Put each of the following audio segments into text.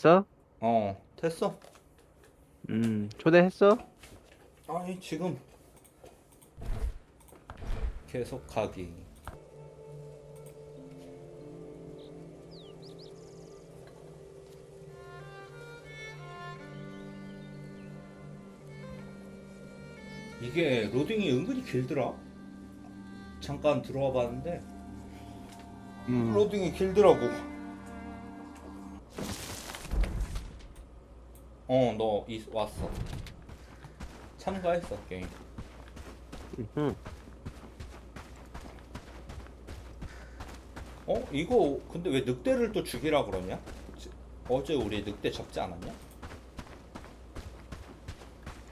했어? 어 됐어 음, 초대했어? 아니 지금 계속하기 이게 로딩이 은근히 길더라 잠깐 들어와 봤는데 음. 로딩이 길더라고 어너 왔어 참가했어 게임 음. 어? 이거 근데 왜 늑대를 또 죽이라 그러냐? 지- 어제 우리 늑대 잡지 않았냐?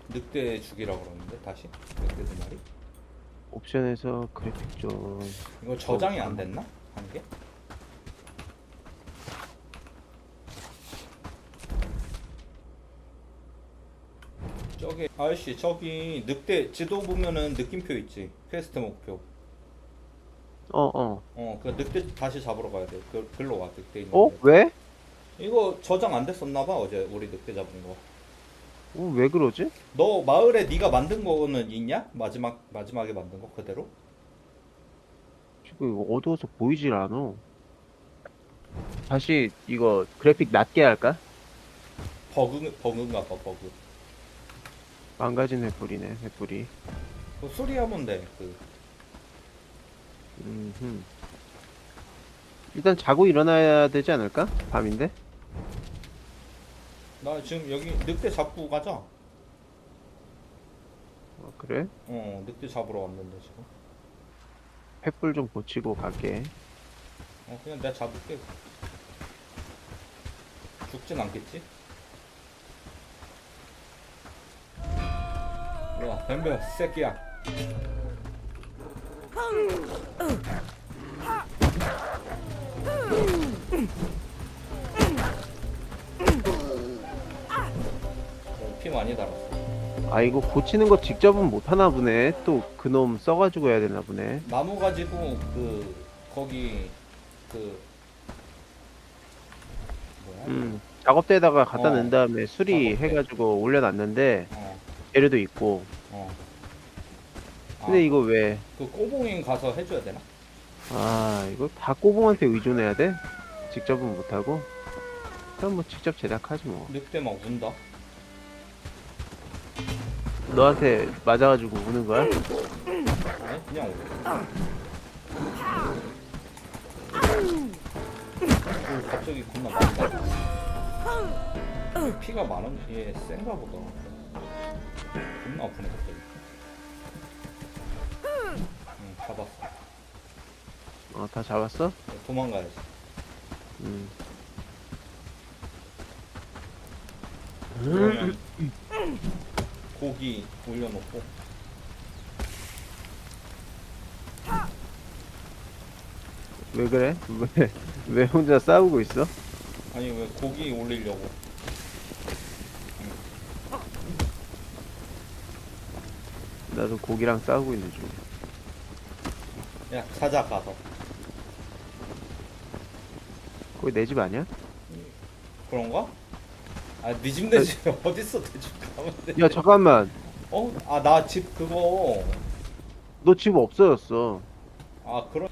늑대 죽이라 그러는데 다시 늑대 두 마리? 옵션에서 그래픽 좀 이거 저장이 안 됐나? 한 개? 저기 아저씨 저기 늑대 지도 보면은 느낌표 있지 퀘스트 목표 어, 어. 어그 늑대 다시 잡으러 가야 돼 그, 글로 와 늑대 있는 어? 데. 왜? 이거 저장 안 됐었나 봐 어제 우리 늑대 잡은 거. 어, 왜 그러지? 너 마을에 네가 만든 거는 있냐? 마지막 마지막에 만든 거 그대로? 지금 어두워서 보이질 않아. 다시 이거 그래픽 낮게 할까? 버그 버그인가 봐 버그. 망가진 횃불이네, 횃불이. 그 수리하면 돼. 그 음. 일단 자고 일어나야 되지 않을까? 밤인데? 나 지금 여기 늑대 잡고 가자. 어, 그래? 어 늑대 잡으러 왔는데 지금. 횃불 좀 고치고 갈게. 어 그냥 내가 잡을게. 죽진 않겠지? 야 덤벼 새끼야. 어, 피 많이 달았어. 아, 이거 고치는 거 직접은 못 하나 보네. 또 그놈 써가지고 해야 되나 보네. 나무 가지고 그 거기 그 뭐야? 음. 작업대에다가 갖다 어. 넣은 다음에 수리해가지고 올려놨는데 어, 재료도 있고. 어. 근데 아, 이거 왜? 그 꼬봉인 가서 해줘야 되나? 아, 이거 다 꼬봉한테 의존해야 돼? 직접은 못하고? 그럼 뭐 직접 제작하지 뭐. 늑대 막 운다. 너한테 맞아가지고 우는 거야? 아니 그냥 오. 오, 갑자기 겁나 나. 피가 많은 얘 센가 보다. 겁나 아프네 갑자기. 응 잡았어. 어, 다 잡았어? 도망가야지. 음. 그러면 고기 올려놓고 왜 그래? 왜, 왜 혼자 싸우고 있어? 아니 왜 고기 올리려고 나도 고기랑 싸우고 있는 중. 야 사자 가서 거기 내 집 아니야? 그런가? 아네 집 내 집 어딨어 대집 가면 돼 야, 잠깐만. 어? 아 나 집 그거 너 집 없어졌어. 아 그런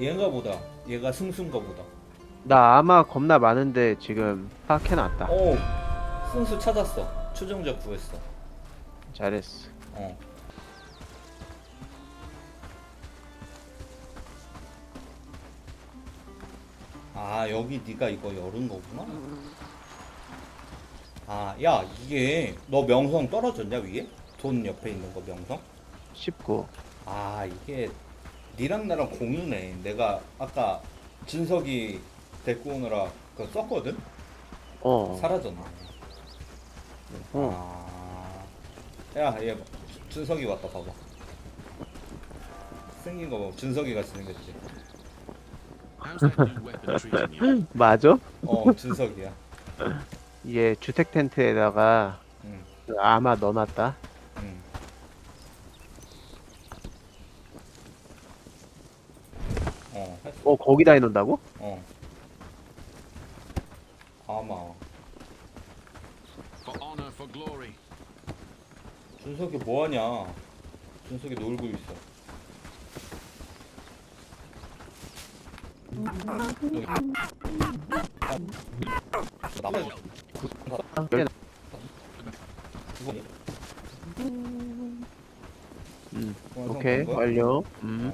얘 얘가 보다 얘가 승수인가 보다 나 아마 겁나 많은데 지금 파악해놨다. 오 승수 찾았어 추종자 구했어 잘했어. 어 아 여기 네가 이거 열은 거구나 아 야 이게 너 명성 떨어졌냐 위에? 돈 옆에 있는 거 명성? 19. 아 이게 니랑 나랑 공유네 내가 아까 진석이 데리고 오느라 그거 썼거든? 어. 사라졌네 어. 아, 야, 얘 준석이 왔다 봐봐. 생긴 거 봐. 준석이 같이 생겼지. How's that new weapon treating you? 맞아? 어 준석이야. 얘 주택 텐트에다가 응. 그 아마 넣어놨다. 응. 어 거기다 해놓는다고? 어. 아마 For honor, for glory. 준석이 뭐하냐? 준석이 놀고 있어. 음, 오케이? 완료. 음.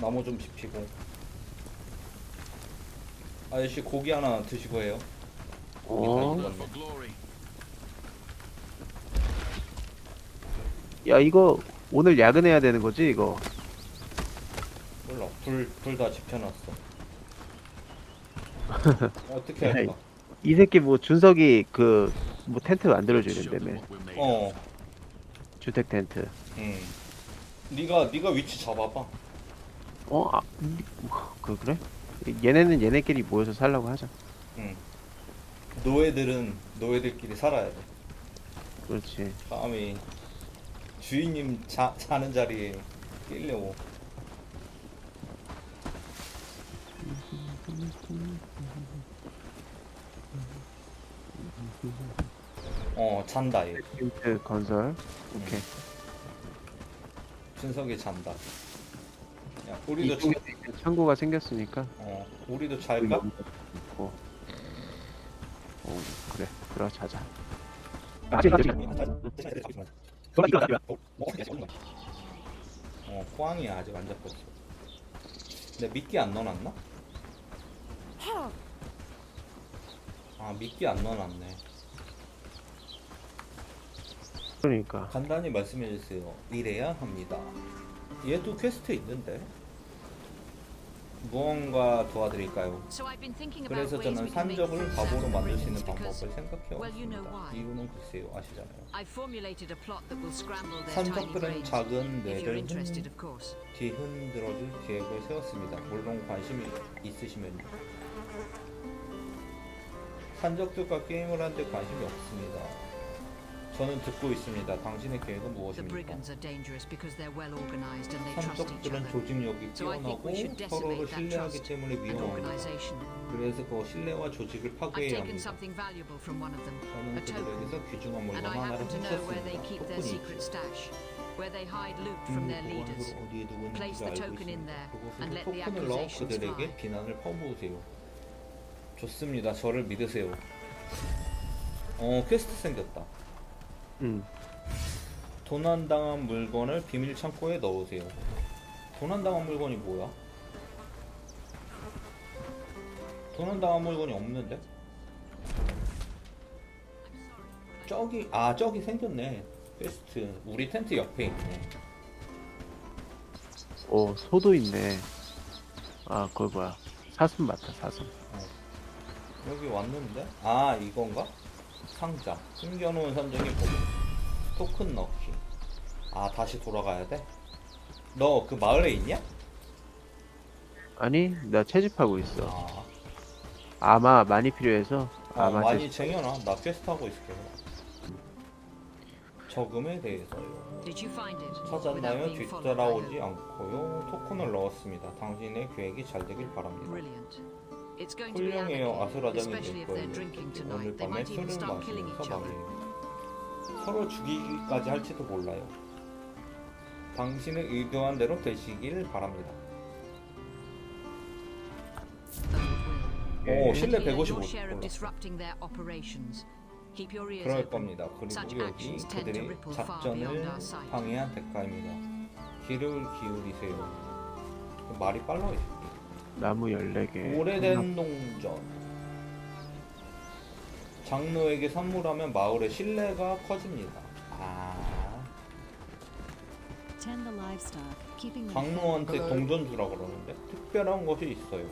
어. 나무 좀 집히고. 아저씨 고기 하나 드시고 해요. 어. 야 이거 오늘 야근해야 되는 거지 이거? 몰라. 불불다 집혀놨어. 어떻게 야, 할까? 이 새끼 뭐 준석이 그 뭐 텐트 made 어. 주택 텐트. 응. 네가 네가 위치 잡아봐. 어? 아, 음, 그 그래? 얘네는 얘네끼리 모여서 살라고 하자. 응. 노예들은 노예들끼리 살아야 돼. 그렇지. 감히 주인님 자, 자는 자리에 끼려고. 어 잔다 얘. 텐트 건설. 오케이. 준석이 잔다. 야 우리도 이쪽에 있는 창고가 생겼으니까. 어 우리도 잘까? 있고. 어 그래. 들어 자자. 어 포항이 아직 안 잡혔어. 근데 미끼 안 넣어놨나? 아 미끼 안 넣어놨네. 그러니까. 간단히 말씀해 주세요. 이래야 합니다. 얘도 퀘스트 있는데 무언가 도와드릴까요? 그래서 저는 산적을 of 만들 수 있는 방법을 생각해 왔습니다. 이유는 글쎄요 아시잖아요. 산적들은. 작은 뇌를. 뒤흔들어줄 계획을 세웠습니다. 물론 관심이 있으시면요. 산적들과 게임을 하는데 관심이 없습니다. 저는 듣고 있습니다. 당신의 계획은 무엇입니까? 산적들은. 조직력이 뛰어나고 서로를 신뢰하기 때문에 위험합니다. 그래서 그 신뢰와 조직을 파괴해야 합니다. 저는 그들에게서 귀중한 물건 하나를 훔쳤습니다. keep their 토큰이 secret stash, where they hide loot from their leaders. 보안으로 어디에 두고 Place 있는지 the 알고 token in 있습니다. there 그곳에서 and let the 토큰을 넣어 accusations 그들에게 fly. 비난을 퍼부으세요. 좋습니다. 저를 믿으세요. 어 퀘스트 생겼다. 음. 도난당한 물건을 비밀 창고에 넣으세요. 도난당한 물건이 뭐야? 도난당한 물건이 없는데? 저기 아 저기 생겼네. 퀘스트 우리 텐트 옆에 있네. 오 소도 있네. 아 그거 뭐야? 사슴 맞다 사슴. 여기 왔는데? 아 이건가? 상자 숨겨놓은 산적이 보고 토큰 넣기 아 다시 돌아가야 돼? 너 그 마을에 있냐? 아니 나 채집하고 있어. 아 아마 많이 필요해서 어, 아마 많이 채집- 쟁여놔 나 퀘스트 하고 있을게 저금에 대해서요 Did you find it? Without 찾았나요? being followed by 뒤따라오지 who? 않고요 토큰을 넣었습니다 당신의 계획이 잘 되길 바랍니다 Brilliant. It's going to be 훌륭해요 아수라장이 될 거예요 오늘 밤에 술을 마시면서 each other. 말이에요 서로 죽이기까지 할지도 몰라요 당신의 의도한 대로 되시길 바랍니다 오 예. 실내 Hear your 155 share of 올랐어 disrupting their operations. Keep your ears 그럴. 겁니다. 그리고 여기 그들의 작전을. 방해한 대가입니다. 귀를 기울이세요. 말이 빨라 이 새끼. 나무 14개. 오래된 동전. 장로에게 선물하면 마을의 신뢰가 커집니다. 아, 장로한테. 동전 주라 그러는데 특별한 것이 있어요.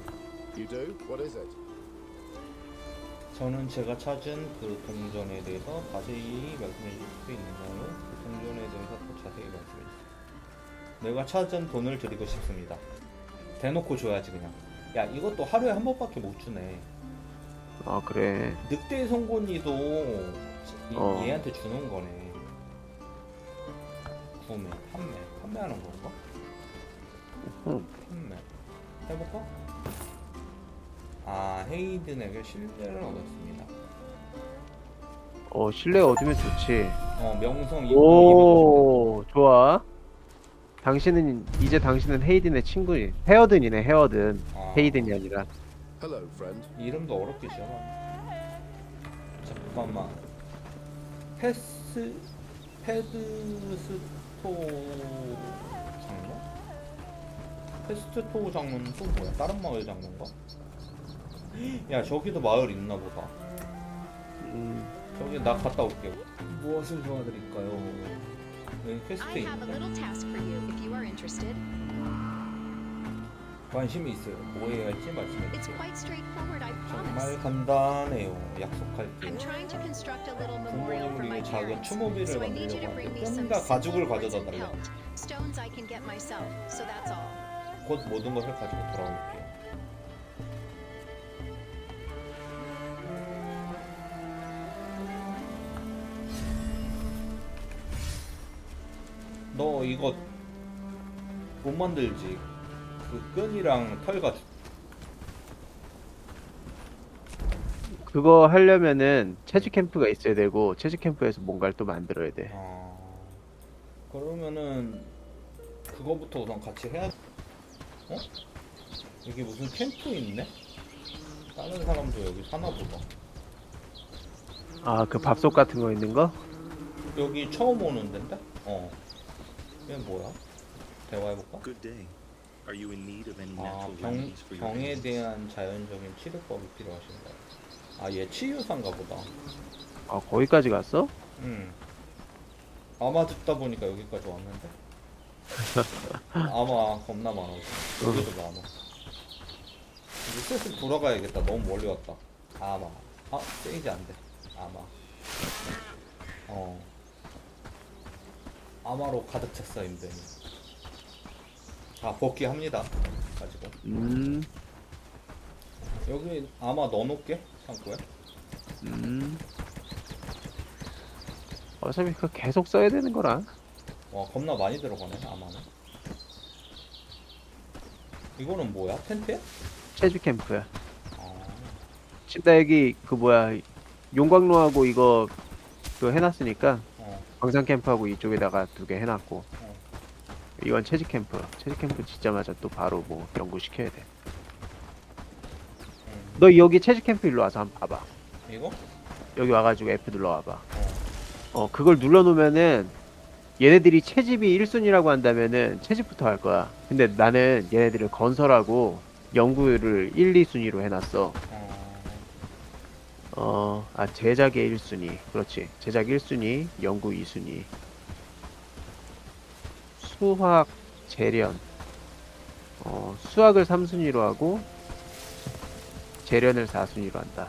You do? What is it? 저는 제가 찾은 그 동전에 대해서 자세히 말씀해 주실 수 있나요? 그 동전에 대해서 더 자세히 말씀해 주세요. 내가 찾은 돈을 드리고 싶습니다. 대놓고 줘야지 그냥. 야 이것도 하루에 한 번밖에 못 주네. 아 그래 늑대 송곳니도 이- 어. 얘한테 주는 거네. 구매, 판매, 판매하는 건가? 응. 판매. 해볼까? 아 헤이든에게 신뢰를 얻었습니다. 어 실내 얻으면 좋지 어 명성 입고 오 좋아 당신은 이제 당신은 헤이든의 친구니 헤어든이네 헤어든 아. 헤이든이 아니라 Hello, friend. 이름도 어렵게 지어놔. 잠깐만. 패스 패드스토 장로? 패스트토 장로는 또 뭐야? 다른 마을 장로인가? 야 저기도 마을 있나 보다. 음, 저기 나 갔다 올게요. 무엇을 도와드릴까요? 여기 퀘스트 I have a 있는데 little task for you if you are interested. 관심이 있어요. 뭐 해야 할지 말씀해 It's 주세요. quite straightforward, I 정말. 간단해요. 약속할게요. I'm trying to construct a little memorial for my 부모님이 작은 parents. 추모비를 So I need you to 만들려고 bring 하는데 더 가죽을 가져다 boards and 달래. pelt. Stones I can get myself, so that's all. 곧 모든 것을 가지고 돌아올게요. 너 이거 못 만들지? 그 끈이랑 털 가지고 그거 하려면은 체즈 캠프가 있어야 되고 체즈 캠프에서 뭔가를 또 만들어야 돼아 그러면은 그거부터 우선 같이 해야 어? 여기 무슨 캠프 있네? 다른 사람도 여기 사나 보다. 아 그 밥솥 같은 거 있는 거? 여기 처음 오는 데인데? 어. 얘 뭐야? 대화해볼까? Good day. Are you in need of any 아, natural 병, remedies for your 병에 illness? 대한 자연적인 치료법이 필요하신가요? 아, 얘 치유사인가 보다. 아 거기까지 갔어? 응. 아마 듣다 보니까 여기까지 왔는데? 아마 겁나 많아. 여기도 많아. 이제 슬슬 돌아가야겠다. 너무 멀리 왔다. 아마. 아, 세이지 안 돼. 아마. 어. 아마로 가득 찼어, 인벤이. 아, 복귀합니다. 가지고. 음, 여기 아마 넣어놓을게. 창고에. 음. 어차피 그 계속 써야 되는 거라 와, 겁나 많이 들어가네, 아마는. 이거는 뭐야? 텐트야? 체즈 캠프야 아. 지금 나 여기 그 뭐야 용광로하고 이거 그 해놨으니까 어. 광산 캠프하고 이쪽에다가 두 개 해놨고 어. 이건 체즈 캠프 체즈 캠프 짓자마자 또 바로 뭐 연구 시켜야 돼. 음. 너 여기 체즈 캠프 일로 와서 한번 봐봐. 이거? 여기 와가지고 F 눌러와봐. 어. 어 그걸 눌러놓으면은 얘네들이 채집이 1순위라고 한다면은 채집부터 할 거야. 근데 나는 얘네들을 건설하고 연구를 1, 2순위로 해놨어. 어. 어, 아, 제작의 1순위. 그렇지. 제작 1순위, 연구 2순위. 수학, 재련. 어, 수학을 3순위로 하고, 재련을 4순위로 한다.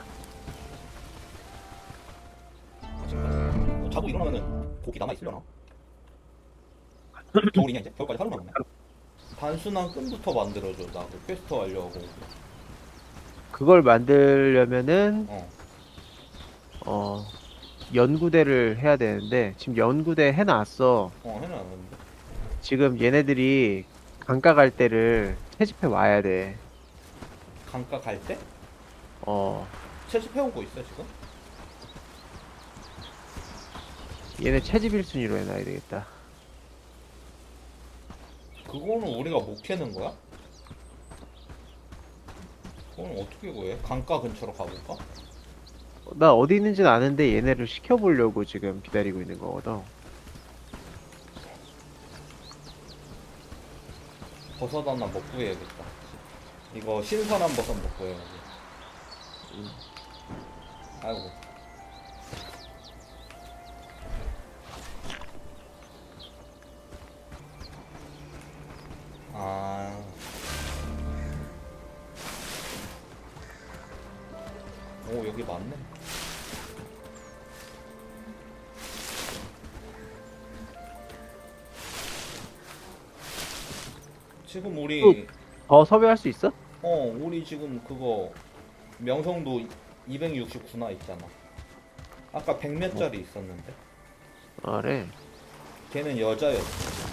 어, 자고 일어나면은 고기 남아 있으려나? 겨울이냐 이제? 겨울까지 하루 남았네. 단순한 끈부터 만들어줘 나그 퀘스트 완료하고. 그걸 만들려면은, 어. 어, 연구대를 해야 되는데, 지금 연구대 해놨어. 어 해놨는데. 지금 얘네들이 강가 갈 때를 채집해 와야 돼. 강가 갈 때? 어, 채집해오고 있어 지금? 얘네 채집 1순위로 해놔야 되겠다. 그거는 우리가 못 캐는 거야? 그건 어떻게 구해? 강가 근처로 가볼까? 나 어디 있는지는 아는데 얘네를 시켜보려고 지금 기다리고 있는 거거든. 버섯 하나 먹고 해야겠다. 이거 신선한 버섯 먹고 해야지. 아이고. 우리 더 섭외할 수 있어? 어 우리 지금 그거 명성도 269나 있잖아 아까 100몇짜리 있었는데 아, 그래. 걔는 여자였어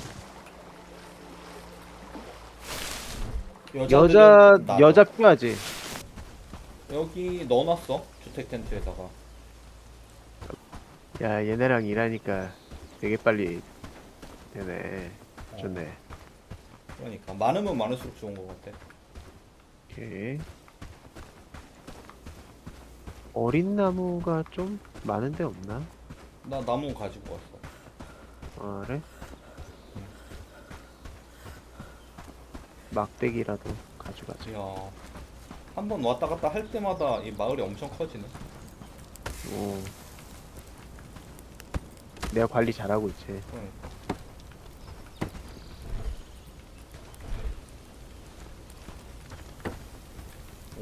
여자 나가. 여자 필요하지. 여기 넣어놨어 주택 텐트에다가 야 얘네랑 일하니까 되게 빨리 되네. 어, 좋네. 그러니까 많으면 많을수록 좋은 것 같아 오케이. 어린 나무가 좀 많은데 없나? 나 나무 가지고 왔어 아, 그래? 막대기라도 가져가자. 이야 한 번 왔다 갔다 할 때마다 이 마을이 엄청 커지네 오. 내가 관리 잘하고 있지. 그러니까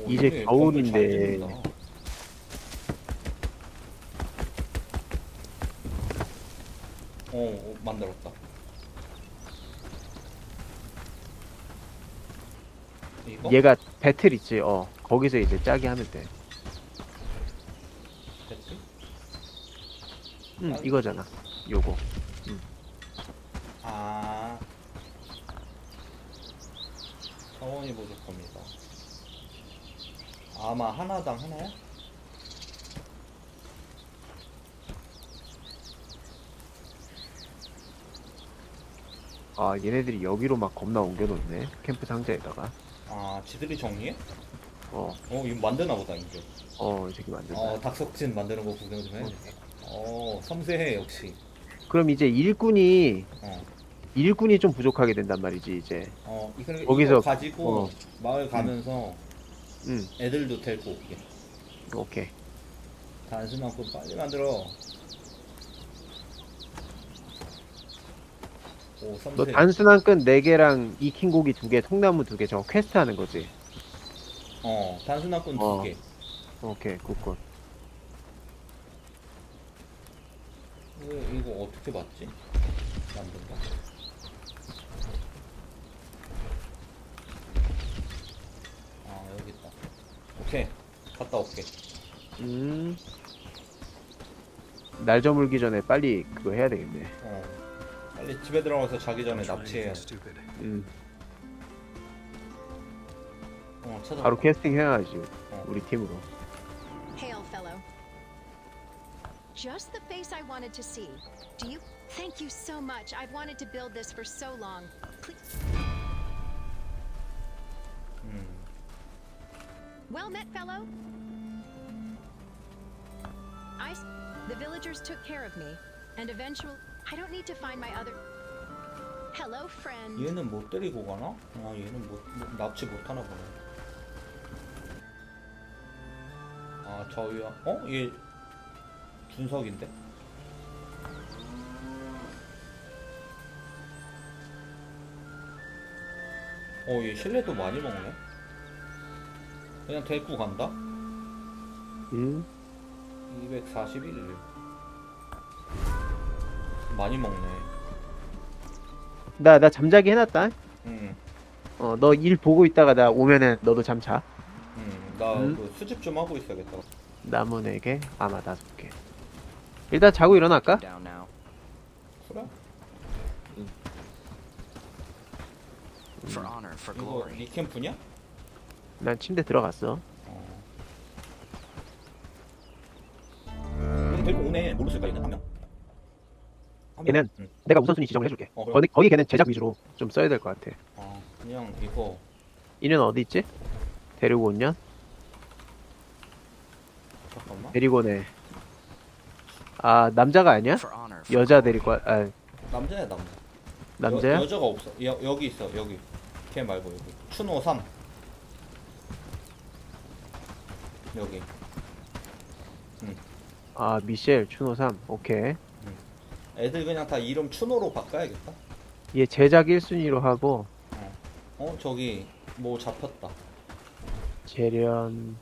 이제 형님 건물 잘 겨울인데. 짓는다. 어, 어, 만들었다. 이거? 얘가 배틀 있지. 어. 거기서 이제 짜게 하면 돼. 됐지? 응, 아. 이거잖아. 요거. 아. 사원이 부족합니다. 아마 하나당 하나야? 아, 얘네들이 여기로 막 겁나 옮겨놓네. 캠프 상자에다가. 아, 지들이 정리해? 어, 어, 이거 만드나 보다, 이제. 어, 이 새끼 만든다. 어, 닭석진 만드는 거 구경 좀 해. 어, 섬세해, 역시. 그럼 이제 일꾼이, 어, 일꾼이 좀 부족하게 된단 말이지, 이제. 어, 이거, 거기서- 가지고 어. 마을 가면서 응, 애들도 데리고 올게. 오케이. 단순한 거 빨리 만들어. 오, 너 섬세. 단순한 끈 4개랑 익힌 고기 2개, 통나무 2개, 저거 퀘스트 하는 거지. 어, 단순한 건두 어. 개. 오케이, 굿굿. 이거, 이거 어떻게 맞지? 만든다. 아, 여기 있다. 오케이. 갔다 올게. 음. 날 저물기 전에 빨리 그거 해야 되겠네. 어. 빨리 집에 들어가서 자기 전에 납치해야 돼. 음, 어, 찾아. 바로 캐스팅 해야지, 어. 우리 팀으로. Hail, fellow. Just the face I wanted to see. Do you? Thank you so much. I've wanted to build this for so long. Please. Well met, fellow. I. The villagers took care of me, and eventually, I don't need to find my other. Hello, friend. 얘는 못 데리고 가나? 아, 얘는 못, 못 납치 못 하나 보네. 아, 저기야. 어? 얘 준석인데? 어, 얘 실내도 많이 먹네. 그냥 데리고 간다? 음, 241. 많이 먹네. 나, 나 잠자기 해놨다. 응, 어, 너 일 보고 있다가 나 오면은 너도 잠 자. 응. 나 음. 그 수집 좀 하고 있어야겠다. 나무 4개, 아마 5개. 일단 자고 일어날까? Down now. 그래? For honor, for 이거 glory. 니 캠프냐? 난 침대 들어갔어. 어. 그럼 데리고 오네. 뭘로 쓸까, 얘는? 한 명? 한 명? 걔는 응. 내가 우선순위 지정을 해줄게. 어, 그래. 거기, 거기 걔는 제작 위주로 좀 써야 될 것 같아. 아, 그냥 이거. 이년 어디 있지? 데리고 온 년? 잠깐만. 데리고 오네. 아, 남자가 아니야? For honor, for 여자 glory. 데리고, 와- 아, 남자야, 남자. 남자야? 여, 여자가 없어. 여, 여기 있어, 여기. 걔 말고 여기. 춘호 3. 여기. 아, 미셸, 춘호 3. 오케이. 애들 그냥 다 이름 춘호로 바꿔야겠다. 얘 제작 1순위로 하고, 어, 저기 뭐 잡혔다. 재련,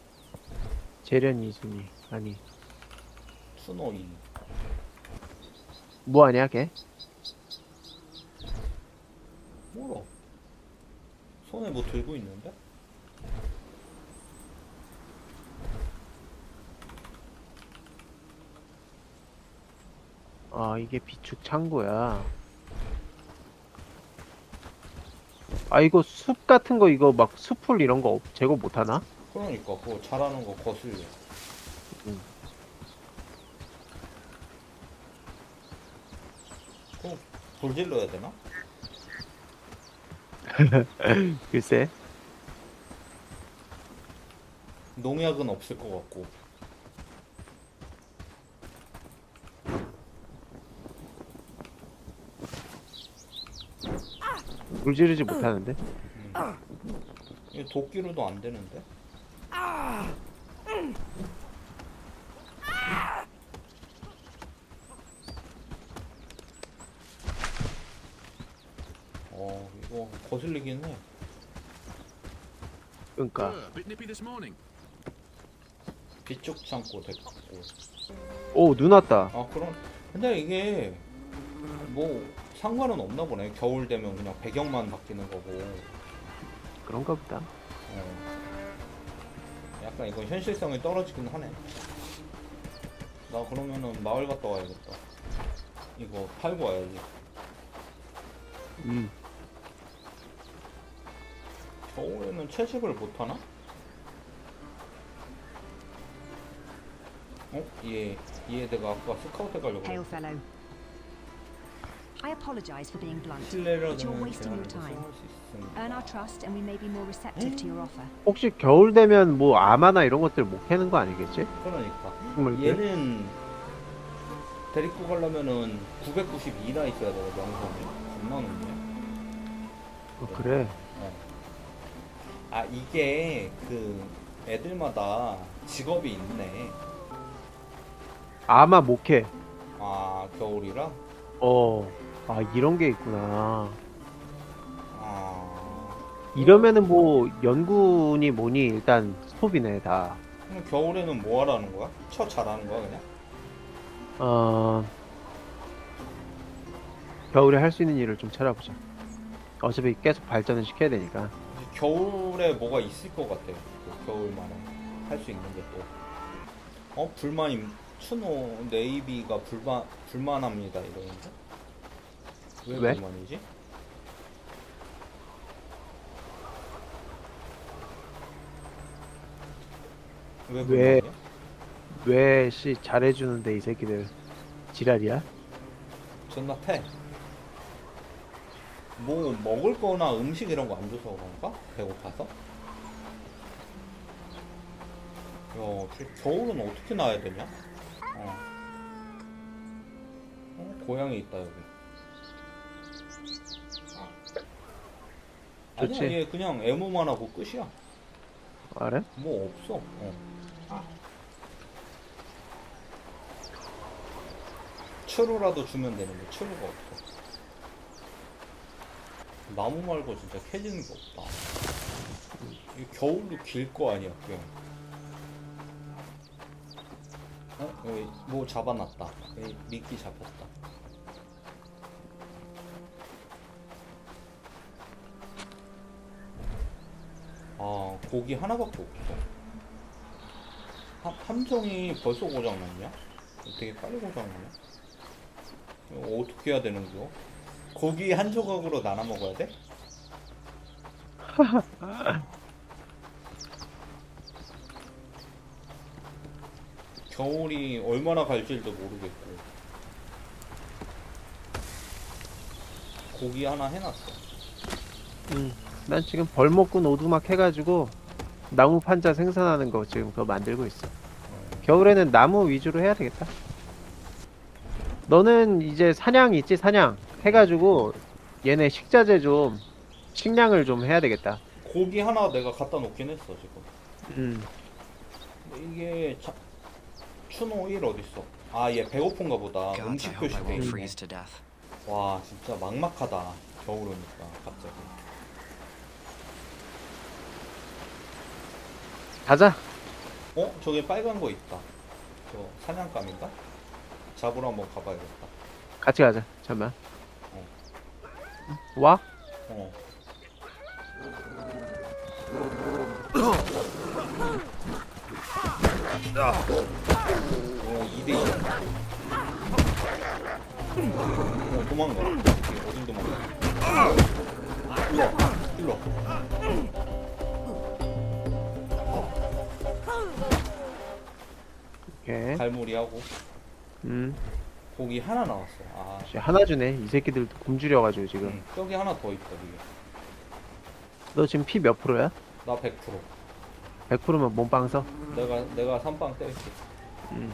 재련 2순위. 아니, 춘호 2. 뭐 하냐, 걔? 뭐라? 손에 뭐 들고 있는데? 아 이게 비축 창고야. 아 이거 숲 같은 거 이거 막 숲풀 이런 거 없- 제거 못 하나? 그러니까 그거 잘하는 거 거슬려. 응. 그거 돌 질러야 되나? 글쎄. 농약은 없을 것 같고. 물 지르지 못하는데. 이게 도끼로도 안 되는데? 어, 이거 거슬리긴 해. 그러니까 Uh, bit nippy this morning. 비쪽 창고 됐고. 오 눈 왔다. 아, 그럼. 근데 이게, 뭐, 상관은 없나 보네. 겨울 되면 그냥 배경만 바뀌는 거고. 그런가 보다. 어. 약간 이건 현실성이 떨어지긴 하네. 나 그러면은 마을 갔다 와야겠다. 이거 팔고 와야지. 음. 겨울에는 채집을 못 하나? 어? 얘, 얘 내가 아까 스카우트 가려고. I apologize for being blunt. But you're wasting your time. Earn our trust and we may be more receptive to your offer. 혹시 겨울 되면 뭐 아마나 이런 것들 못 캐는 거 아니겠지? 그러니까. 식물들? 얘는 데리고 가려면은 992나 있어야 돼, 명성이. 겁나 높네. 어, 그래. 아 이게 그 애들마다 직업이 있네. 아마 못 캐. 아 겨울이라. 어. 아 이런 게 있구나. 아 이러면은 뭐 연구니 뭐니 일단 스톱이네 다. 그럼 겨울에는 뭐 하라는 거야? 처 잘하는 거야 그냥? 어. 겨울에 할 수 있는 일을 좀 찾아보자. 어차피 계속 발전을 시켜야 되니까. 이제 겨울에 뭐가 있을 것 같아. 그 겨울만에 할 수 있는 게 또. 어 불만임 추노 네이비가 불만 불만합니다 이러는데. 왜, 왜? 불만이지? 왜 왜? 불만이야? 왜 씨 잘해주는데 이 새끼들 지랄이야? 존나 패. 뭐 먹을 거나 음식 이런 거 안 줘서 그런가? 배고파서? 야, 저 겨울은 어떻게 나야 되냐? 어. 어, 고양이 있다 여기. 아니야, 좋지. 얘 그냥 애무만 하고 끝이야. 알아? 뭐 없어. 어. 추루라도 주면 되는데 추루가 없어. 나무 말고 진짜 캐지는 게 없다. 이 겨울도 길거 아니야, 그냥. 어? 여기 뭐 잡아놨다. 여기 미끼 잡혔다. 아, 고기 하나밖에 없어. 함, 함정이 벌써 고장났냐? 되게 빨리. 이거 어떻게 해야 되는 거야? 고기 한 조각으로 나눠 먹어야 돼? 겨울이 얼마나 갈지도 모르겠고 고기 하나 해놨어 응. 난 지금 벌목군 오두막 해가지고 나무 판자 생산하는 거 지금 그거 만들고 있어. 겨울에는 나무 위주로 해야 되겠다. 너는 이제 사냥 있지 사냥 해가지고 얘네 식자재 좀 식량을 좀 해야 되겠다. 고기 하나 내가 갖다 놓긴 했어 지금 음. 이게 자, 추노 1 어딨어 아 얘 배고픈가 보다 God, 음식 I freeze to death. 와 진짜 막막하다 겨울 오니까 갑자기 가자. 어? 저기 빨간 거 있다 저 사냥감인가? 잡으러 한번 가봐야겠다 같이 가자. 잠만. 어. 와? 어 어 2대 2. 어 도망가. 어딘 도망가. 일로 와, 일로. 와. 오케이. 갈무리 하고 음. 고기 하나 나왔어. 아, 씨, 하나 주네. 이 새끼들도 굶주려가지고 지금. 응. 저기 하나 더 있다. 이게. 너 지금 피 몇 프로야? 나 100%. 100%면 몸빵 써? 내가 내가 삼빵 때릴게. 음.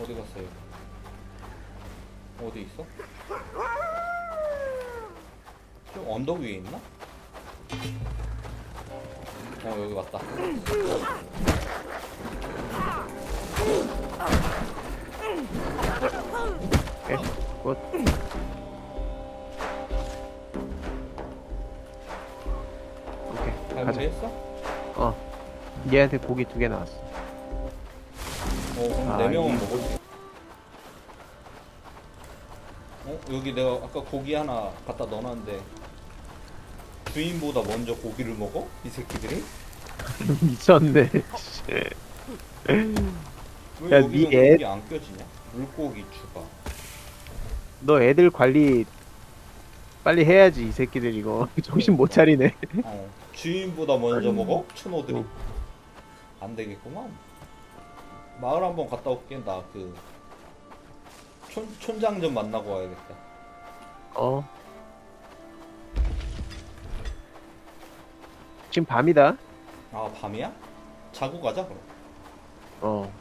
어디 갔어요? 어디 있어? 좀 언덕 위에 있나? 어 여기 왔다. 오케이. 굿. 오케이. 가자. 했어? 어. 얘한테 고기 두 개 나왔어. 어 그럼 아, 네 명은 이- 먹을 수. 어 여기 내가 아까 고기 하나 갖다 넣어놨는데 주인보다 먼저 고기를 먹어? 이 새끼들이? 미쳤네. 왜 야, 여기서 니 애- 고기 안 껴지냐? 물고기 추가. 너 애들 관리 빨리 해야지 이 새끼들 이거 정신 못 차리네. 어, 주인보다 먼저 먹어? 춘호들이? 안 되겠구만. 마을 한번 갔다 올게. 나 그 촌, 촌장 좀 만나고 와야겠다. 어. 지금 밤이다. 아 밤이야? 자고 가자 그럼. 어.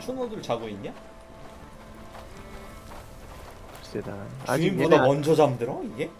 춘호들 자고 있냐? 글쎄다. 아직 주인보다 얘네 안- 먼저 잠들어 이게?